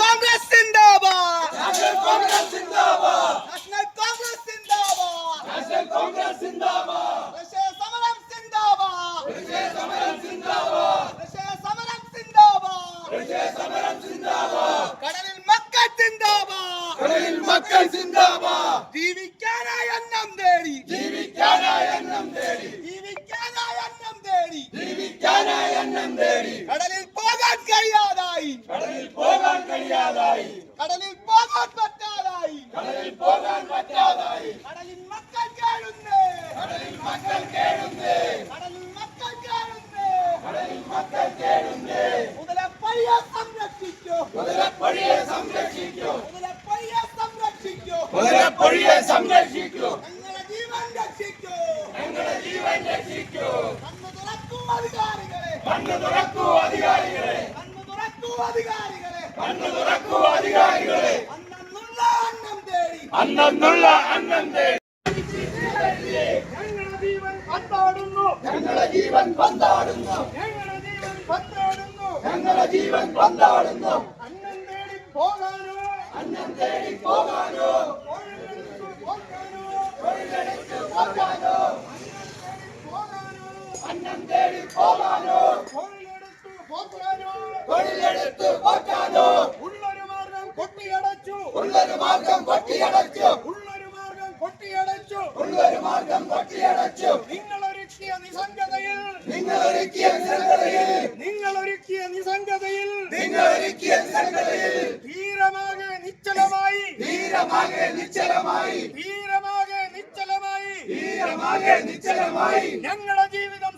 കോൺഗ്രസ് സിന്ദാബാദ് കോൺഗ്രസ് സിന്ദാബാദ് കോൺഗ്രസ് സിന്ദാബാദ് കോൺഗ്രസ് സിന്ദാബാദ് സമരം സിന്ദാബാദ് സമരം സിന്ദാബാദ് സമരം സിന്ദാബാദ് സമരം സിന്ദാബാദ് കടലിൽ മക്കൾ സിന്ദാബാദ് കടലിൽ മക്കൾ സിന്ദാബാദ് ജീവിക്കാനായി അന്നം തേടി ജീവിക്കാനായി അന്നം തേടി ജീവിക്കാനായി അന്നം തേടി ജീവിക്കാനായി അന്നം തേടി കടലിൽ പോകാൻ കഴിയാതായി. കടലിൽ പോകാൻ കഴിയാതായി. കടലിൽ പോകാൻ പറ്റാതായി. കടലിൽ പോകാൻ പറ്റാതായി. കടലിൽ മക്കൾ കേഴുന്നേ കടലിൽ മക്കൾ കേഴുന്നേ കടലിൽ മക്കൾ കേഴുന്നേ കടലിൽ മക്കൾ കേഴുന്നേ മുതലപ്പഴിയെ സംരക്ഷിക്കൂ. മുതലപ്പഴിയെ സംരക്ഷിക്കൂ. മുതലപ്പഴിയെ സംരക്ഷിക്കൂ. മുതലപ്പൊഴിയെ സംരക്ഷിക്കൂ. ഞങ്ങളുടെ ജീവൻ രക്ഷിക്കൂ. ഞങ്ങളുടെ ജീവൻ രക്ഷിക്കൂ. കണ്ണു തുറക്കും അധികാരികളെ. കണ്ണു തുറക്കൂ അധികാരികളെ കണ്ണു തുറക്കൂ അധികാരികളെ. കണ്ണു തുറക്കൂ അധികാരികളെ. അന്നുള്ള അന്നം തേടി. അന്നുള്ള അന്നം തേടി. ഞങ്ങളുടെ ജീവൻ പന്താടുന്നു ഞങ്ങളുടെ ജീവൻ പന്താടുന്നു ഞങ്ങളുടെ ജീവൻ പന്താടുന്നു ഞങ്ങളുടെ ജീവൻ പന്താടുന്നു അന്നം തേടി പോകാനോ. അന്നം തേടി പോകാനോ. തൊഴിലെടുത്ത് പോകാനോ. തൊഴിലെടുത്ത് പോകാനോ പോകാനോ അന്നം തേടി പോകാനോ തൊഴിലെടുത്ത് പോകാനോ ഉള്ളൊരു മാർഗം കൊട്ടിയടച്ചു. ഉള്ളൊരു മാർഗം കൊട്ടിയടച്ചു. ഉള്ളൊരു മാർഗം കൊട്ടിയടച്ചു. ഉള്ളൊരു മാർഗം കൊട്ടിയടച്ചു. നിങ്ങളൊരുക്കിയ നിസംഗതയിൽ നിങ്ങളൊരുക്കിയ നിരന്തരയിൽ നിങ്ങളൊരുക്കിയ നിസംഗതയിൽ നിങ്ങളൊരുക്കിയ നിരന്തരയിൽ ധീരമാകെ നിശ്ചലമായി. ധീരമാകെ നിശ്ചലമായി. ധീരമാകെ നിശ്ചലമായി. ധീരമാകെ നിശ്ചലമായി. ഞങ്ങളുടെ ജീവിതം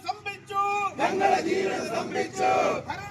സംഭിച്ചു ഞങ്ങളുടെ ജീവൻ സ്തംഭിച്ചു ഭരണ